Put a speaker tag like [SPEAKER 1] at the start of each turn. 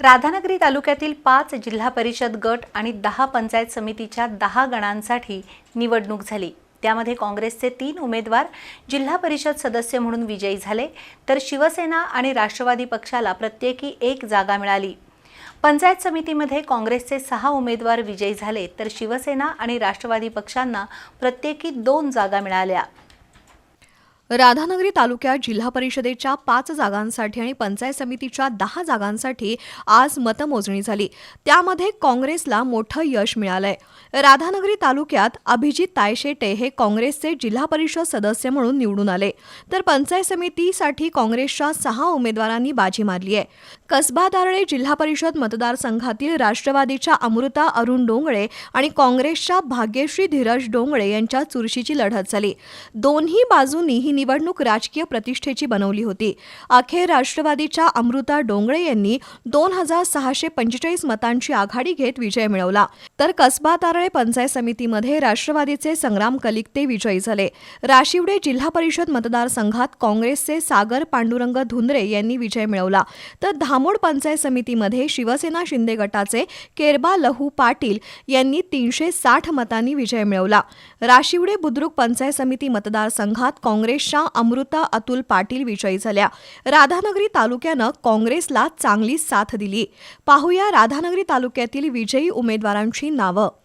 [SPEAKER 1] राधानगरी तालुक्यातील पाच जिल्हा परिषद गट आणि दहा पंचायत समितीच्या दहा गणांसाठी निवडणूक झाली. त्यामध्ये काँग्रेसचे तीन उमेदवार जिल्हा परिषद सदस्य म्हणून विजयी झाले तर शिवसेना आणि राष्ट्रवादी पक्षाला प्रत्येकी एक जागा मिळाली. पंचायत समितीमध्ये काँग्रेसचे सहा उमेदवार विजयी झाले तर शिवसेना आणि राष्ट्रवादी पक्षांना प्रत्येकी दोन जागा मिळाल्या.
[SPEAKER 2] राधानगरी तालुक्यात जिल्हा परिषदेच्या पाच जागांसाठी आणि पंचायत समितीच्या दहा जागांसाठी आज मतमोजणी झाली. त्यामध्ये काँग्रेसला मोठं यश मिळालंय. राधानगरी तालुक्यात अभिजित तायशेटे हे काँग्रेसचे जिल्हा परिषद सदस्य म्हणून निवडून आले. तर पंचायत समितीसाठी काँग्रेसच्या सहा उमेदवारांनी बाजी मारली आहे कसबा दारळे जिल्हा परिषद मतदारसंघातील राष्ट्रवादीच्या अमृता अरुण डोंगळे आणि काँग्रेसच्या भाग्यश्री धीरज डोंगळे यांच्या चुरशीची लढत झाली. दोन्ही बाजूंनी ही निवडणूक राजकीय प्रतिष्ठेची बनवली होती. अखेर राष्ट्रवादीच्या अमृता डोंगळे यांनी दोन हजार सहाशे पंचेचाळीस मतांची आघाडी घेत विजय मिळवला. तर कसबा तारळे पंचायत समितीमध्ये राष्ट्रवादीचे संग्राम कलिकते विजयी झाले. राशिवडे जिल्हा परिषद मतदारसंघात काँग्रेसचे सागर पांडुरंग धुंद्रे यांनी विजय मिळवला. तर धामोड पंचायत समितीमध्ये शिवसेना शिंदे गटाचे केरबा लहू पाटील यांनी तीनशे साठ मतांनी विजय मिळवला. राशिवडे बुद्रुक पंचायत समिती मतदारसंघात काँग्रेस काँग्रेसच्या अमृता अतुल पाटील विजयी झाल्या. राधानगरी तालुक्यानं काँग्रेसला चांगली साथ दिली. पाहूया राधानगरी तालुक्यातील विजयी उमेदवारांची नावं.